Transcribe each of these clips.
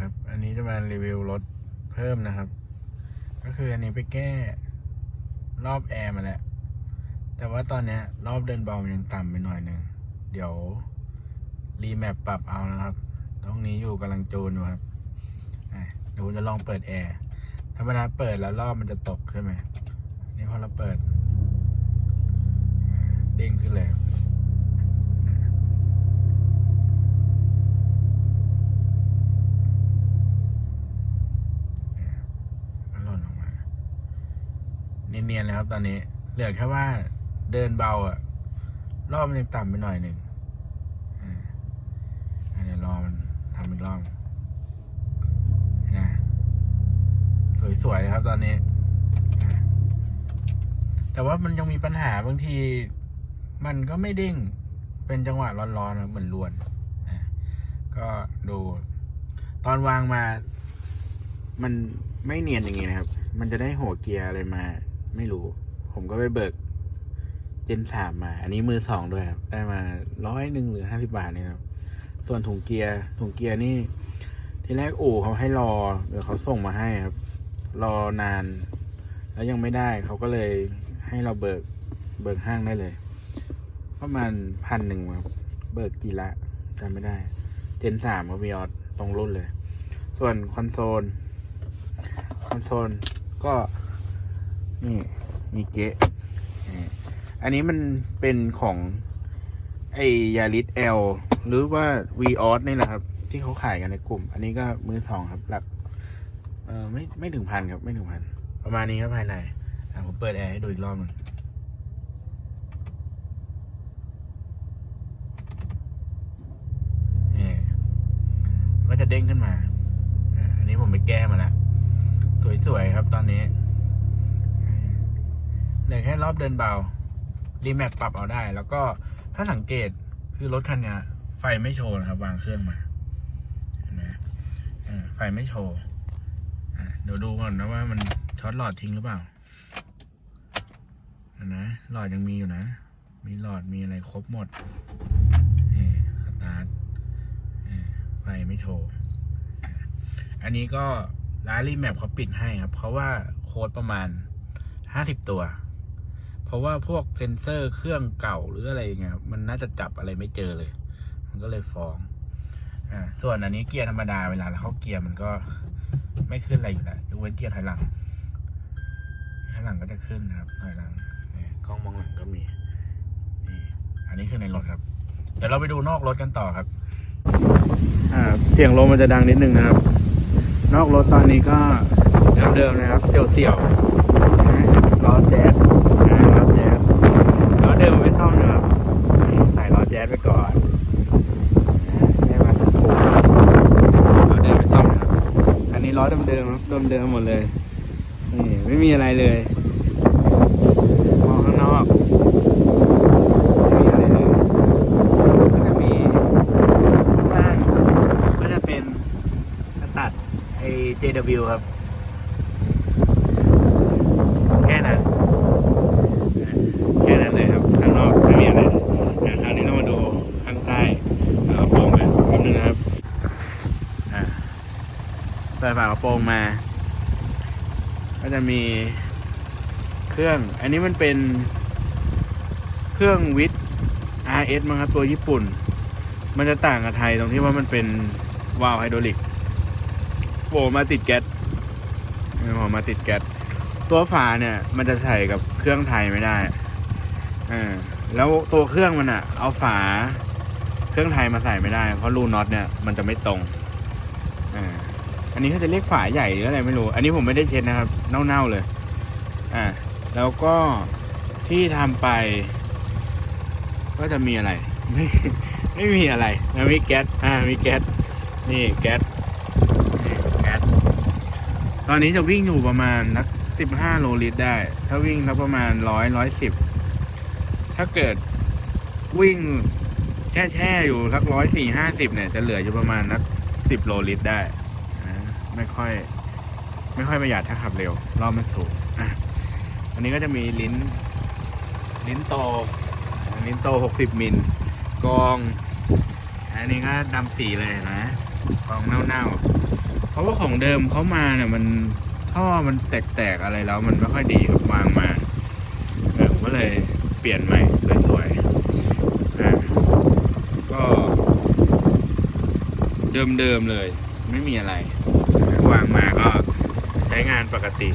ครับ อันนี้จะมารีวิวรถเพิ่มนะครับ ก็คืออันนี้ไปแก้รอบแอร์มาแล้ว แต่ว่าตอนนี้รอบเดินเบามันยังต่ำไปหน่อยหนึ่ง เดี๋ยวรีแมปปรับเอานะครับ ตรงนี้อยู่กำลังจูนอยู่ครับเดี๋ยวผมจะลองเปิดแอร์ ธรรมดาเปิดแล้วรอบมันจะตกใช่ไหมนี่พอเราเปิด เด้งขึ้นเลย เนียนๆเลยครับ ตอนนี้เหลือแค่ว่าเดินเบาอะรอบมันต่ำไปหน่อยหนึ่งอ่าอะเดี๋ยวรอมันทำอีกรอบนะสวยๆเลยครับ ตอนนี้ แต่ว่ามันยังมีปัญหาบางที มันก็ไม่เด้งเป็นจังหวะร้อนๆนะเหมือนลวน ก็ดู ตอนวางมา มันไม่เนียนอย่างงี้นะครับ มันจะได้หัวเกียร์อะไรมา ไม่รู้ ผมก็ไปเบิกเจนสามมา อันนี้มือสองด้วยครับ ได้มาร้อยหนึ่งหรือห้าสิบาทนี่ครับ ส่วนถุงเกียร์ ถุงเกียร์นี่ ทีแรกอู่เขาให้รอ เดี๋ยวเขาส่งมาให้ครับ รอนาน แล้วยังไม่ได้ เขาก็เลยให้เราเบิก เบิกห้างได้เลย ประมาณพันหนึ่งครับ เบิกกี่ละจำไม่ได้ เจนสามก็มีออสตรงรุ่นเลย ส่วนคอนโซล คอนโซลก็ นี่มีเก๊อันนี้มันเป็นของไอยาริสเอลหรือว่า v ีออสนี่แหละครับ ที่เขาขายกันในกลุ่ม อันนี้ก็มือสองครับหลักเออไม่ไม่ถึงพันครับ ไม่ถึงพันประมาณนี้ครับภายในผมเปิดแอร์ให้ดูอีกรอบหนึ่งนี่ก็จะเด้งขึ้นมา อันนี้ผมไปแก้มาแล้ว สวยๆครับตอนนี้ เหลือแค่รอบเดินเบา รีแมปปรับเอาได้ แล้วก็ถ้าสังเกตคือรถคันนี้ไฟไม่โชว์นะครับ วางเครื่องมาเห็นไหมไฟไม่โชว์เดี๋ยวดูก่อนนะว่ามันช็อตหลอดทิ้งหรือเปล่านไหลอดยังมีอยู่นะ มีหลอดมีอะไรครบหมดนี่สตาร์ทไฟไม่โชว์อันนี้ก็ร้านรีแมปเขาปิดให้ครับ เพราะว่าโค้ดประมาณห้าสิบตัว เพราะว่าพวกเซนเซอร์เครื่องเก่าหรืออะไรอย่างเงี้ยครับมันน่าจะจับอะไรไม่เจอเลย มันก็เลยฟ้องอ่าส่วนอันนี้เกียร์ธรรมดาเวลาเราเข้าเกียร์มันก็ไม่ขึ้นอะไรอยู่แล้วยกเว้นเกียร์ถอยหลังถอยหลังก็จะขึ้นนะครับถอยหลังนี่กล้องมองหลังก็มีนี่อันนี้คือในรถครับ เดี๋ยวเราไปดูนอกรถกันต่อครับอ่าเสียงลมมันจะดังนิดนึงนะครับ นอกรถตอนนี้ก็เดิมๆนะครับเสี่ยวๆนะล้อแจ๊สนะล้อแจ๊สล้อเดิมไม่ซ่อมนะครับนี่ใส่ล้อแจ๊สไปก่อนนะให้มาถูกๆล้อเดิมไม่ซ่อมนะครับอันนี้ล้อ เดิมเดิมหมดเลยนี่ไม่มีอะไรเลยมองข้างนอกไม่มีอะไรเลยก็จะมีบ้างก็จะเป็นตัดไอ JW ครับ แค่นั้นแค่นั้นเลยครับ ข้างนอกไม่มีอะไรเลยอะคราวนี้เรามาดูข้างใต้เอากระโปรงกันแป๊บนึงนะครับอะเปรงมา ก็จะมีเครื่อง อันนี้มันเป็นเครื่องวิท RS มั้งครับ ตัวญี่ปุ่น มันจะต่างกับไทยตรงที่ว่ามันเป็นวาล์วไฮดรอลิกโผล่มาติดแก๊สโผล่มาติดแก๊สตัวฝาเนี่ย มันจะใส่กับเครื่องไทยไม่ได้เออแล้วตัวเครื่องมันอะเอาฝาเครื่องไทยมาใส่ไม่ได้ เพราะรูน็อตเนี่ยมันจะไม่ตรง อันนี้เขาจะเรียกฝาใหญ่หรืออะไรไม่รู้ อันนี้ผมไม่ได้เช็ดนะครับ เน่าๆเลย อ่า แล้วก็ที่ทำไป ก็จะมีอะไร ไม่ไม่มีอะไรนะมีแก๊ส อ่า มีแก๊ส นี่แก๊สแก๊ส ตอนนี้จะวิ่งอยู่ประมาณนักสิบห้าโลลิตรได้ ถ้าวิ่งนักประมาณร้อยร้อยสิบ ถ้าเกิดวิ่งแช่แช่อยู่สักร้อยสี่ห้าสิบเนี่ย จะเหลืออยู่ประมาณนักสิบโลลิตรได้ ไม่ค่อย ไม่ค่อยประหยัดถ้าขับเร็วรอบมันสูงอะอันนี้ก็จะมีลิ้น ลิ้นโต ลิ้นโตหกสิบมิลกองอันนี้ก็ดำสีเลยนะกองเน่าๆ เพราะว่าของเดิมเขามาเนี่ยมันท่อมันแตกๆอะไรแล้ว มันไม่ค่อยดีครับวางมาเออก็เลยเปลี่ยนใหม่สวยๆอ่าก็เดิมๆเลย ไม่มีอะไร วางมาก็ใช้งานปกติ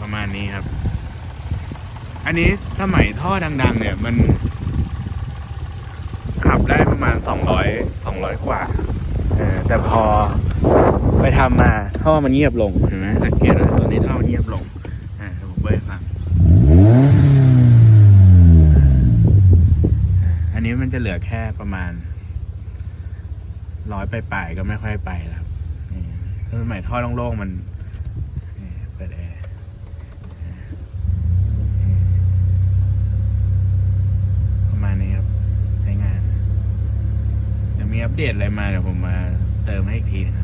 ประมาณนี้ครับ อันนี้สมัยท่อดัง ๆ เนี่ยมันขับได้ประมาณสองร้อยสองร้อยกว่าแต่พอไปทำมาท่อมันเงียบลงเห็นไหมสังเกตนะตอนนี้ท่อมันเงียบลงอ่าผมเปิดให้ฟังอันนี้มันจะเหลือแค่ประมาณ ร้อยไปลายๆก็ไม่ค่อยไปแล้วครับนี่ถ้าสมัยท่อโล่งๆมันเปิดแอร์ประมาณนี้ครับใช้งานจะมีอัปเดตอะไรมาเดี๋ยวผมมาเติมให้อีกทีนะครับ